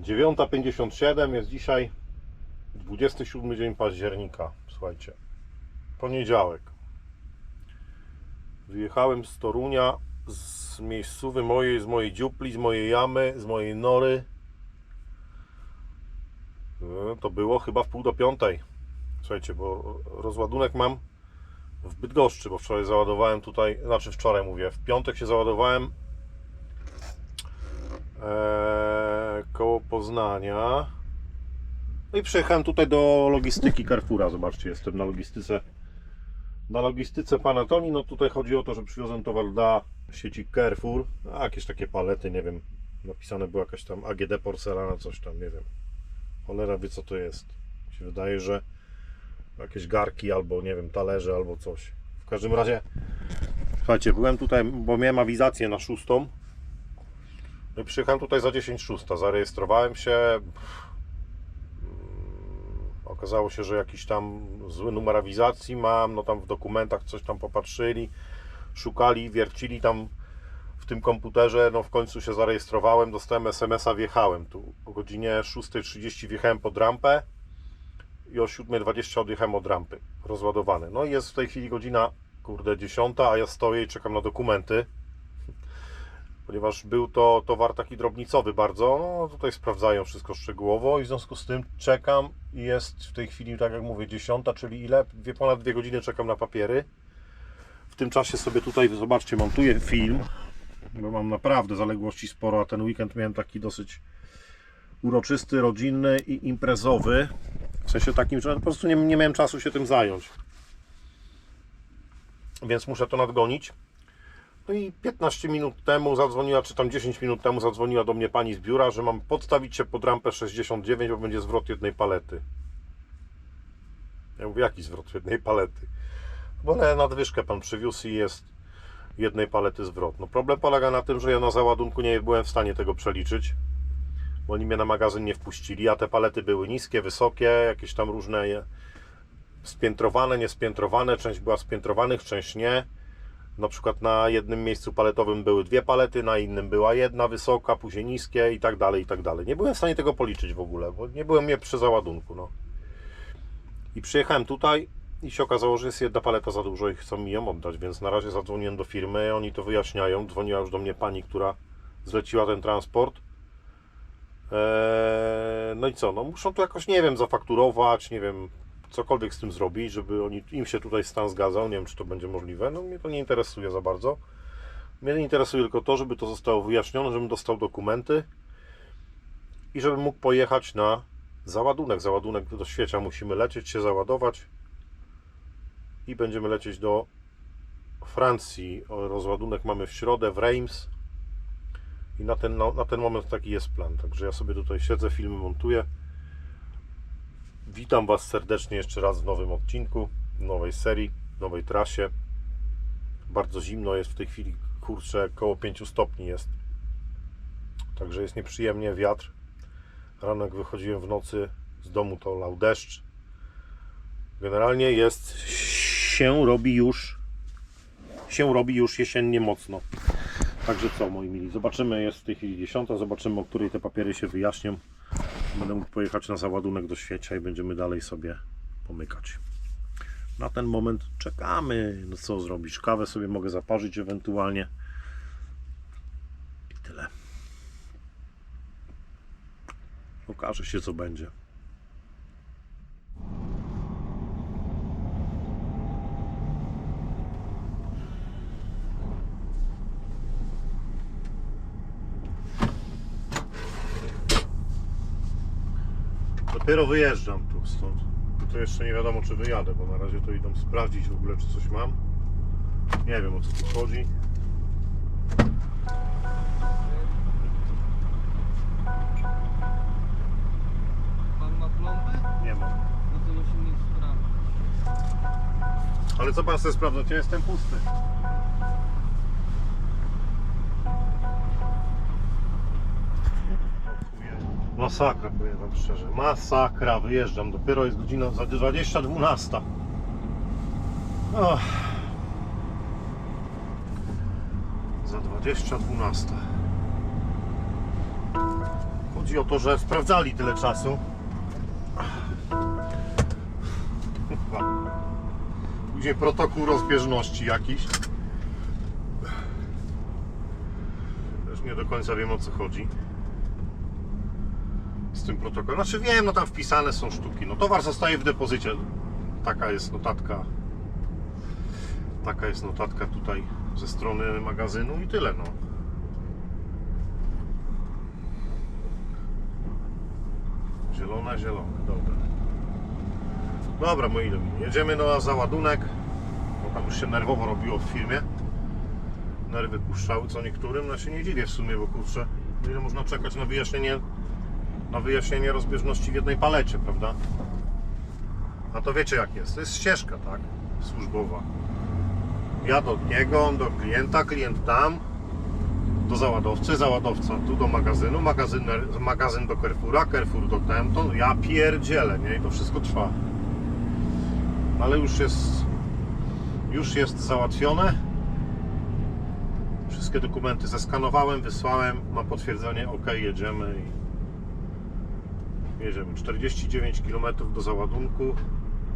9.57 jest dzisiaj 27 dzień października. Słuchajcie, poniedziałek. Wyjechałem z Torunia z miejscowy mojej, z mojej dziupli, z mojej jamy, z mojej nory. No, To było chyba w pół do piątej. Słuchajcie, bo rozładunek mam w Bydgoszczy, bo wczoraj załadowałem tutaj, znaczy wczoraj mówię, w piątek się załadowałem eee, koło Poznania. No i przyjechałem tutaj do logistyki Carrefoura. Zobaczcie, jestem na logistyce. Na logistyce Panatoni. No tutaj chodzi o to, że przywiozłem towar dla sieci Carrefour. A, jakieś takie palety, nie wiem. Napisane była jakaś tam AGD porcelana, coś tam, nie wiem. Cholera wie co to jest. Mi się wydaje, że jakieś garki albo nie wiem, talerze albo coś. W każdym razie, słuchajcie, byłem tutaj, bo miałem awizację na szóstą. Przyjechałem tutaj za 10 szósta. Zarejestrowałem się. Okazało się, że jakiś tam zły numer awizacji mam. No tam w dokumentach coś tam popatrzyli, szukali, wiercili tam w tym komputerze. No w końcu się zarejestrowałem, dostałem SMS-a, wjechałem tu. O godzinie 6.30 wjechałem pod rampę i o 7.20 odjechałem od rampy, rozładowany. No i jest w tej chwili godzina, kurde, 10, a ja stoję i czekam na dokumenty, ponieważ był to towar taki drobnicowy bardzo, no tutaj sprawdzają wszystko szczegółowo i w związku z tym czekam i jest w tej chwili, tak jak mówię, 10, czyli ile? Dwie, ponad dwie godziny czekam na papiery. W tym czasie sobie tutaj, zobaczcie, montuję film, bo mam naprawdę zaległości sporo, a ten weekend miałem taki dosyć uroczysty, rodzinny i imprezowy. W sensie takim, że po prostu nie, nie miałem czasu się tym zająć. Więc muszę to nadgonić. No i 15 minut temu zadzwoniła, czy tam 10 minut temu zadzwoniła do mnie pani z biura, że mam podstawić się pod rampę 69, bo będzie zwrot jednej palety. Ja mówię, jaki zwrot jednej palety? Bo na nadwyżkę pan przywiózł i jest jednej palety zwrot. No problem polega na tym, że ja na załadunku nie byłem w stanie tego przeliczyć bo oni mnie na magazyn nie wpuścili, a te palety były niskie, wysokie, jakieś tam różne spiętrowane, niespiętrowane, część była spiętrowanych, część nie. Na przykład na jednym miejscu paletowym były dwie palety, na innym była jedna wysoka, później niskie i tak dalej, i tak dalej. Nie byłem w stanie tego policzyć w ogóle, bo nie byłem mnie przy załadunku, no. I przyjechałem tutaj i się okazało, że jest jedna paleta za dużo i chcą mi ją oddać, więc na razie zadzwoniłem do firmy, oni to wyjaśniają. Dzwoniła już do mnie pani, która zleciła ten transport. Eee, no i co? No muszą to jakoś, nie wiem, zafakturować, nie wiem, cokolwiek z tym zrobić, żeby oni, im się tutaj stan zgadzał. Nie wiem, czy to będzie możliwe. No mnie to nie interesuje za bardzo. Mnie interesuje tylko to, żeby to zostało wyjaśnione, żebym dostał dokumenty i żebym mógł pojechać na załadunek. Załadunek do świecia musimy lecieć, się załadować i będziemy lecieć do Francji. Rozładunek mamy w środę w Reims. I na ten, na, na ten moment taki jest plan. Także ja sobie tutaj siedzę, filmy montuję. Witam Was serdecznie jeszcze raz w nowym odcinku, w nowej serii, w nowej trasie. Bardzo zimno jest w tej chwili, kurczę, około 5 stopni jest. Także jest nieprzyjemnie, wiatr. Rano wychodziłem w nocy z domu to lał deszcz. Generalnie jest, się robi już, się robi już jesiennie mocno. Także co, moi mili, zobaczymy, jest w tej chwili 10, zobaczymy, o której te papiery się wyjaśnią. Będę mógł pojechać na załadunek do świecia i będziemy dalej sobie pomykać. Na ten moment czekamy. No co zrobisz? Kawę sobie mogę zaparzyć ewentualnie. I tyle. Okaże się, co będzie. Dopiero wyjeżdżam tu stąd. To jeszcze nie wiadomo czy wyjadę, bo na razie to idą sprawdzić w ogóle czy coś mam. Nie wiem o co tu chodzi. Pan ma plombę? Nie mam. No to musimy sprawdzić. Ale co pan chce sprawdzać? Ja jestem pusty. Masakra, powiem wam szczerze. Masakra, wyjeżdżam. Dopiero jest godzina za 20.12. Och. Za 20.12. Chodzi o to, że sprawdzali tyle czasu. Później protokół rozbieżności jakiś. Też nie do końca wiem o co chodzi. Tym protokołem. Znaczy wiem, no tam wpisane są sztuki. No towar zostaje w depozycie. Taka jest notatka. Taka jest notatka tutaj ze strony magazynu i tyle no. Zielone, zielone, dobra. Dobra, moi drogi, jedziemy na załadunek, bo tam już się nerwowo robiło w firmie. Nerwy puszczały co niektórym, no się nie dziwię w sumie, bo kurczę, ile można czekać na wyjaśnienie, na wyjaśnienie rozbieżności w jednej palecie, prawda? A to wiecie jak jest, to jest ścieżka, tak, służbowa. Ja do niego, on do klienta, klient tam, do załadowcy, załadowca tu do magazynu, magazyn, magazyn do Carrefoura, Carrefour do Tempton, ja pierdzielę, nie? I to wszystko trwa. Ale już jest, już jest załatwione. Wszystkie dokumenty zeskanowałem, wysłałem, mam potwierdzenie, ok, jedziemy i jedziemy. 49 km do załadunku,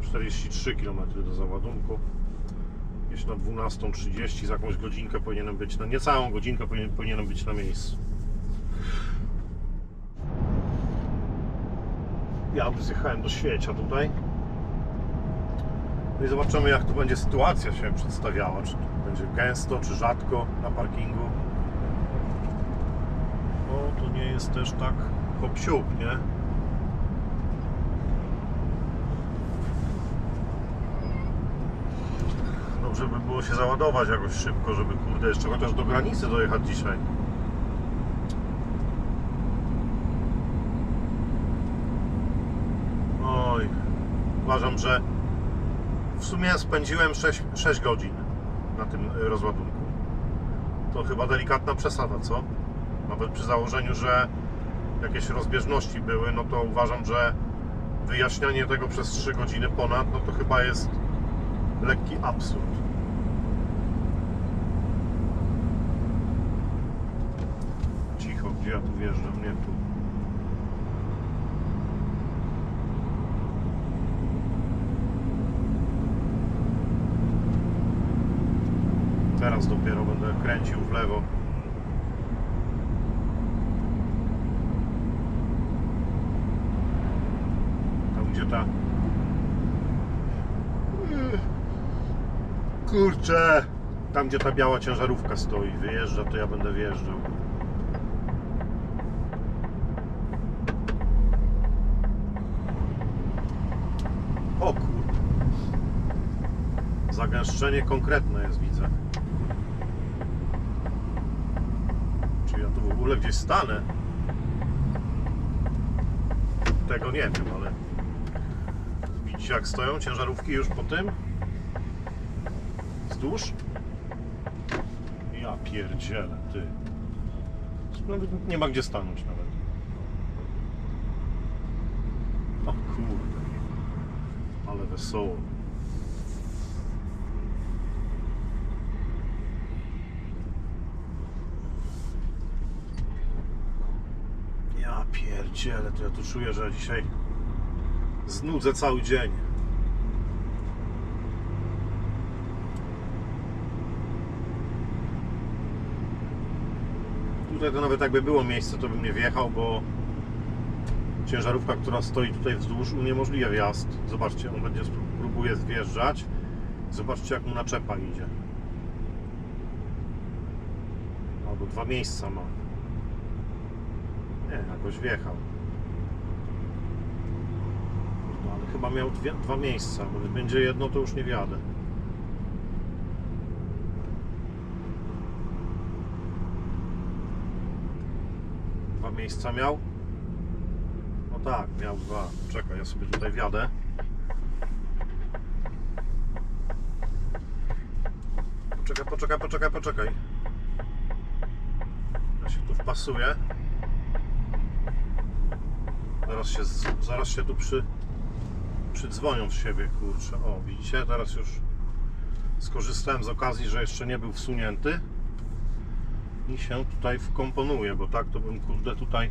43 km do załadunku gdzieś na 12.30 za jakąś godzinkę powinienem być, na niecałą godzinkę powinien, powinienem być na miejscu. Ja już zjechałem do świecia tutaj. No i zobaczymy jak tu będzie sytuacja się przedstawiała. Czy będzie gęsto, czy rzadko na parkingu. No to nie jest też tak hop nie? Dobrze by było się załadować jakoś szybko, żeby kurde jeszcze chociaż do granicy dojechać dzisiaj. Oj, uważam, że w sumie spędziłem 6, 6 godzin na tym rozładunku. To chyba delikatna przesada, co? Nawet przy założeniu, że jakieś rozbieżności były, no to uważam, że wyjaśnianie tego przez 3 godziny ponad, no to chyba jest lekki absurd. Cicho, gdzie ja tu wjeżdżam? Nie tu. Teraz dopiero będę kręcił w lewo. Tam gdzie ta Kurczę! Tam gdzie ta biała ciężarówka stoi, wyjeżdża, to ja będę wjeżdżał. O kurde. Zagęszczenie konkretne jest, widzę. Czy ja tu w ogóle gdzieś stanę? Tego nie wiem, ale widzicie jak stoją ciężarówki już po tym? wzdłuż. Ja pierdzielę, ty. Nie ma gdzie stanąć nawet. O kurde. Ale wesoło. Ja pierdzielę, to ja tu czuję, że dzisiaj znudzę cały dzień. Tutaj to nawet jakby było miejsce, to bym nie wjechał, bo ciężarówka, która stoi tutaj wzdłuż uniemożliwia wjazd. Zobaczcie, on będzie próbuje zjeżdżać. Zobaczcie jak mu naczepa idzie. Albo dwa miejsca ma. Nie, jakoś wjechał. Kurde, ale chyba miał dwie, dwa miejsca, bo jak będzie jedno, to już nie wjadę. Dwa miejsca miał? No tak, miał dwa. Czekaj, ja sobie tutaj wjadę. Poczekaj, poczekaj, poczekaj, poczekaj. Ja się tu wpasuję. Zaraz się, zaraz się tu przy, przydzwonią w siebie, kurczę. O, widzicie? Teraz już skorzystałem z okazji, że jeszcze nie był wsunięty i się tutaj wkomponuje, bo tak to bym kurde tutaj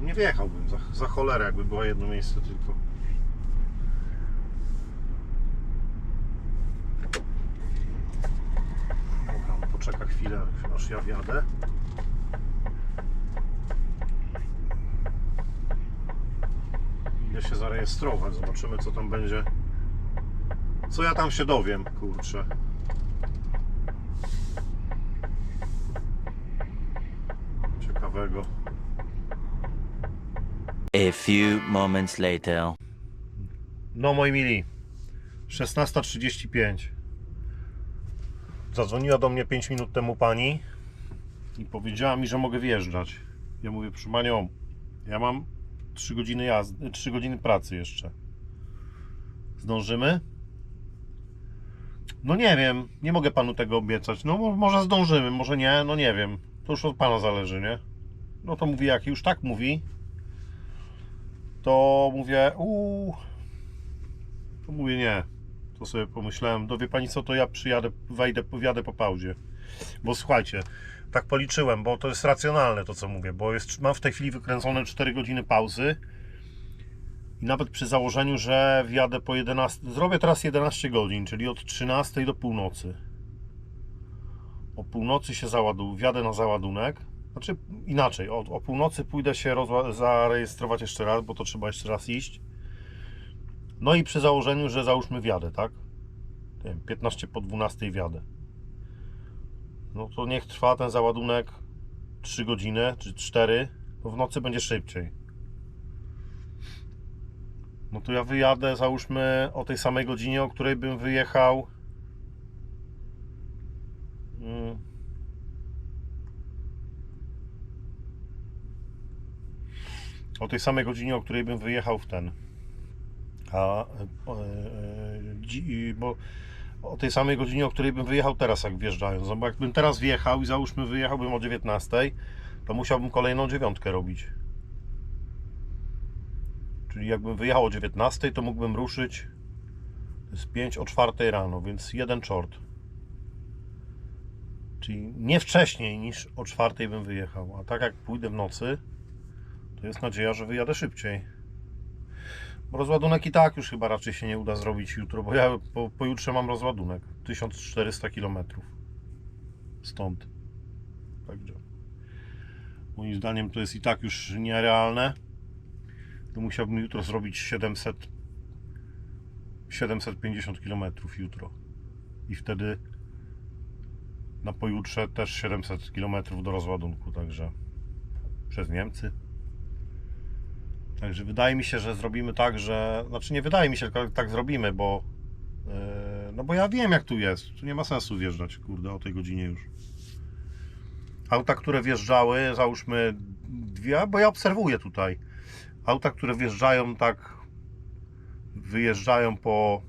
Nie wjechałbym, za, za cholerę jakby było jedno miejsce tylko. Dobra, on poczeka chwilę, aż ja wjadę. Idę się zarejestrować, zobaczymy co tam będzie. Co ja tam się dowiem, kurczę. Ciekawego. A few moments later. No moi mili, 16.35 Zadzwoniła do mnie 5 minut temu pani i powiedziała mi, że mogę wjeżdżać. Ja mówię, proszę panią, ja mam 3 godziny jazdy, 3 godziny pracy jeszcze. Zdążymy? No nie wiem, nie mogę panu tego obiecać. No mo- może zdążymy, może nie, no nie wiem. To już od pana zależy, nie? No to mówi, jak już tak mówi, to mówię, uuu, to mówię nie. To sobie pomyślałem, no wie pani co, to ja przyjadę, wejdę, wjadę po pauzie. Bo słuchajcie, tak policzyłem, bo to jest racjonalne to co mówię, bo jest, mam w tej chwili wykręcone 4 godziny pauzy i nawet przy założeniu, że wjadę po 11, zrobię teraz 11 godzin, czyli od 13 do północy. O północy się załaduję, wjadę na załadunek, znaczy inaczej, o, o północy pójdę się zarejestrować jeszcze raz, bo to trzeba jeszcze raz iść. No i przy założeniu, że załóżmy wiadę, tak? Nie wiem, 15 po 12 wiadę. No to niech trwa ten załadunek 3 godziny czy 4. No w nocy będzie szybciej. No to ja wyjadę, załóżmy o tej samej godzinie, o której bym wyjechał. Mm. O tej samej godzinie, o której bym wyjechał w ten. A, e, e, dzi- bo o tej samej godzinie, o której bym wyjechał teraz, jak wjeżdżając. No bo jakbym teraz wjechał i załóżmy wyjechałbym o 19, to musiałbym kolejną dziewiątkę robić. Czyli jakbym wyjechał o 19, to mógłbym ruszyć jest 5 o 4 rano, więc jeden czort. Czyli nie wcześniej niż o 4 bym wyjechał. A tak jak pójdę w nocy, to jest nadzieja, że wyjadę szybciej. Rozładunek i tak już chyba raczej się nie uda zrobić jutro, bo ja po, pojutrze mam rozładunek 1400 km stąd. Także moim zdaniem to jest i tak już nierealne. To musiałbym jutro zrobić 700 750 km jutro. I wtedy na pojutrze też 700 km do rozładunku, także przez Niemcy. Także wydaje mi się, że zrobimy tak, że. Znaczy nie wydaje mi się, tylko tak zrobimy, bo. yy, no bo ja wiem jak tu jest. Tu nie ma sensu wjeżdżać, kurde, o tej godzinie już. Auta, które wjeżdżały, załóżmy dwie, bo ja obserwuję tutaj. Auta, które wjeżdżają tak. Wyjeżdżają po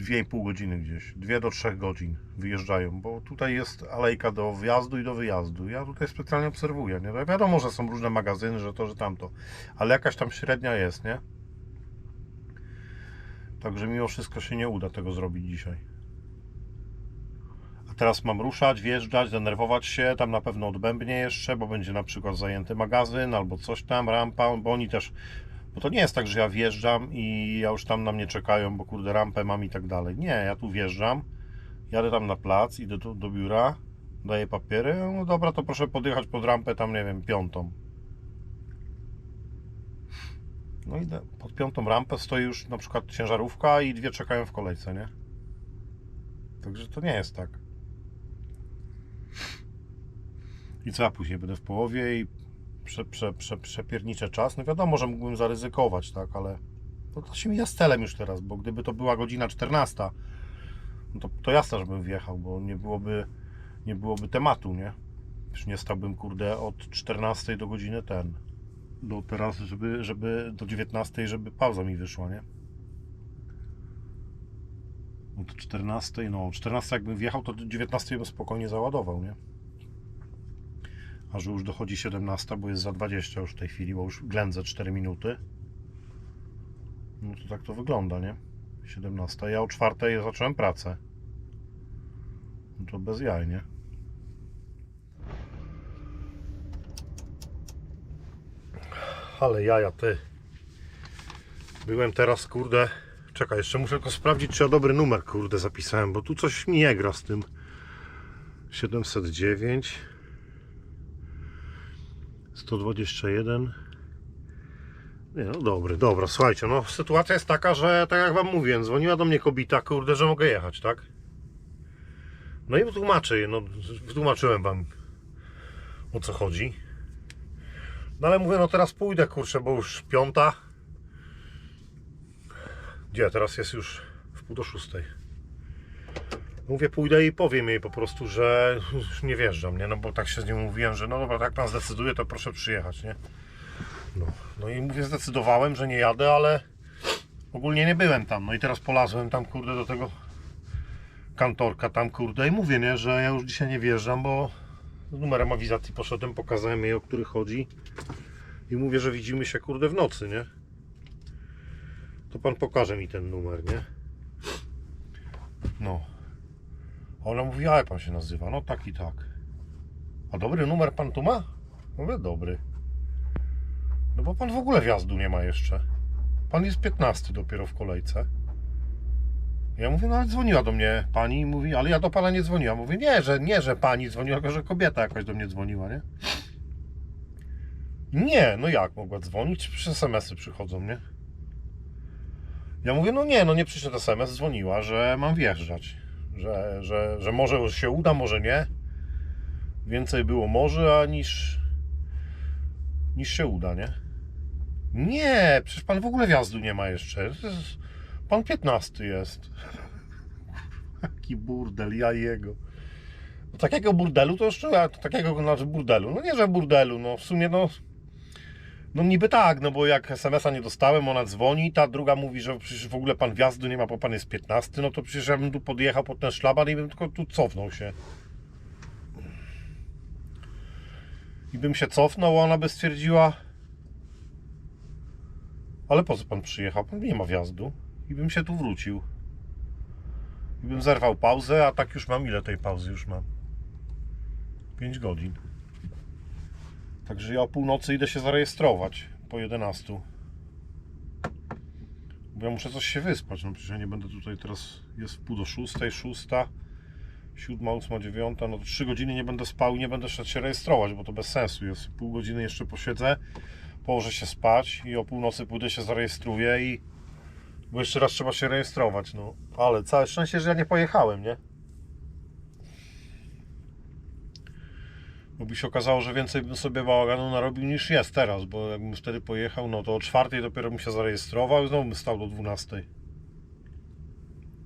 2,5 godziny gdzieś. 2 do 3 godzin wyjeżdżają, bo tutaj jest alejka do wjazdu i do wyjazdu. Ja tutaj specjalnie obserwuję. Nie? Wiadomo, że są różne magazyny, że to, że tamto, ale jakaś tam średnia jest, nie? Także mimo wszystko się nie uda tego zrobić dzisiaj. A teraz mam ruszać, wjeżdżać, denerwować się, tam na pewno odbębnie jeszcze, bo będzie na przykład zajęty magazyn albo coś tam, rampa, bo oni też bo to nie jest tak, że ja wjeżdżam i ja już tam na mnie czekają, bo kurde rampę mam i tak dalej. Nie, ja tu wjeżdżam, jadę tam na plac, idę do, biura, daję papiery, no dobra, to proszę podjechać pod rampę tam, nie wiem, piątą. No idę pod piątą rampę, stoi już na przykład ciężarówka i dwie czekają w kolejce, nie? Także to nie jest tak. I co ja później będę w połowie i prze, prze, prze, przepierniczę czas. No wiadomo, że mógłbym zaryzykować, tak, ale no to się mija z celem już teraz, bo gdyby to była godzina 14, no to, to jasne, żebym wjechał, bo nie byłoby, nie byłoby tematu, nie? Już nie stałbym, kurde, od 14 do godziny ten. Do teraz, żeby, żeby do 19, żeby pauza mi wyszła, nie? No to 14, no 14 jakbym wjechał, to do 19 bym spokojnie załadował, nie? A że już dochodzi 17, bo jest za 20 już w tej chwili, bo już ględzę 4 minuty. No to tak to wygląda, nie? 17. Ja o 4 zacząłem pracę. To bez jaj, nie? Ale jaja, ty. Byłem teraz, kurde. Czekaj, jeszcze muszę tylko sprawdzić, czy ja dobry numer, kurde, zapisałem, bo tu coś mi nie gra z tym. 709 121 Nie, no dobry, dobra, słuchajcie, no sytuacja jest taka, że tak jak wam mówiłem, dzwoniła do mnie kobita, kurde, że mogę jechać, tak? No i wytłumaczę, no wytłumaczyłem wam o co chodzi. No ale mówię, no teraz pójdę, kurczę, bo już piąta. Gdzie? Teraz jest już w pół do szóstej. Mówię, pójdę i powiem jej po prostu, że już nie wjeżdżam, nie? No bo tak się z nią mówiłem, że no dobra, tak pan zdecyduje, to proszę przyjechać, nie? No, no i mówię, zdecydowałem, że nie jadę, ale ogólnie nie byłem tam. No i teraz polazłem tam, kurde, do tego kantorka tam, kurde, i mówię, nie, że ja już dzisiaj nie wjeżdżam, bo z numerem awizacji poszedłem, pokazałem jej, o który chodzi i mówię, że widzimy się, kurde, w nocy, nie? To pan pokaże mi ten numer, nie? No. Ona mówi, a jak pan się nazywa? No tak i tak. A dobry numer pan tu ma? Mówię, dobry. No bo pan w ogóle wjazdu nie ma jeszcze. Pan jest 15 dopiero w kolejce. Ja mówię, no ale dzwoniła do mnie pani i mówi, ale ja do pana nie dzwoniłam. Mówię, nie, że nie, że pani dzwoniła, tylko że kobieta jakaś do mnie dzwoniła, nie? Nie, no jak mogła dzwonić? Przez SMS-y przychodzą, nie? Ja mówię, no nie, no nie przyszedł SMS, dzwoniła, że mam wjeżdżać. Że, że, że może się uda, może nie. Więcej było może, a niż, niż się uda, nie? Nie, przecież pan w ogóle wjazdu nie ma jeszcze. Pan 15 jest. Jaki burdel, ja jego. No, takiego burdelu to jeszcze, takiego znaczy burdelu. No nie, że burdelu, no w sumie no. No niby tak, no bo jak SMS-a nie dostałem, ona dzwoni, ta druga mówi, że przecież w ogóle pan wjazdu nie ma, bo pan jest 15, no to przecież ja bym tu podjechał pod ten szlaban i bym tylko tu cofnął się. I bym się cofnął, a ona by stwierdziła ale po co pan przyjechał? Pan nie ma wjazdu. I bym się tu wrócił. I bym zerwał pauzę, a tak już mam. Ile tej pauzy już mam? 5 godzin. Także ja o północy idę się zarejestrować. Po 11. Bo ja muszę coś się wyspać. No przecież ja nie będę tutaj teraz. Jest pół do 6, 6, 7, 8, 9. No to 3 godziny nie będę spał i nie będę szedł się rejestrować, bo to bez sensu jest. Pół godziny jeszcze posiedzę położę się spać i o północy pójdę się zarejestruję i bo jeszcze raz trzeba się rejestrować, no. Ale całe szczęście, że ja nie pojechałem, nie? Bo by się okazało, że więcej bym sobie bałaganu narobił niż jest teraz, bo jakbym wtedy pojechał, no to o czwartej dopiero bym się zarejestrował i znowu bym stał do 12.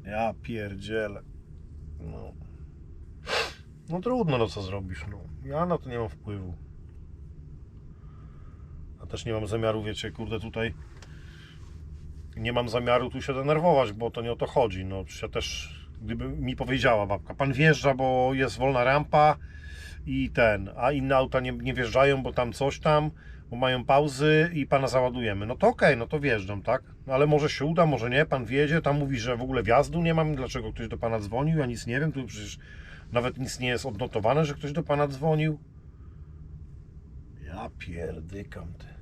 Ja pierdzielę. No. No trudno, no co zrobisz, no. Ja na to nie mam wpływu. Też nie mam zamiaru, wiecie, kurde, tutaj nie mam zamiaru tu się denerwować, bo to nie o to chodzi. No, ja też, gdyby mi powiedziała babka, pan wjeżdża, bo jest wolna rampa i ten, a inne auta nie, nie wjeżdżają, bo tam coś tam, bo mają pauzy i pana załadujemy. No to okej, no to wjeżdżam, tak? No, ale może się uda, może nie, pan wjedzie, tam mówi, że w ogóle wjazdu nie mam, dlaczego ktoś do pana dzwonił, ja nic nie wiem, tu przecież nawet nic nie jest odnotowane, że ktoś do pana dzwonił. Ja pierdykam ty.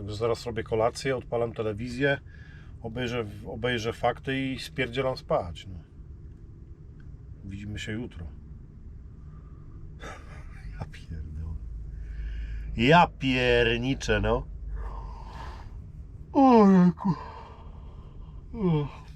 Także zaraz robię kolację, odpalam telewizję, obejrzę, obejrzę fakty i spierdzielam spać. No. Widzimy się jutro. Ja pierdolę. Ja pierniczę, no. Ojejku. Uff.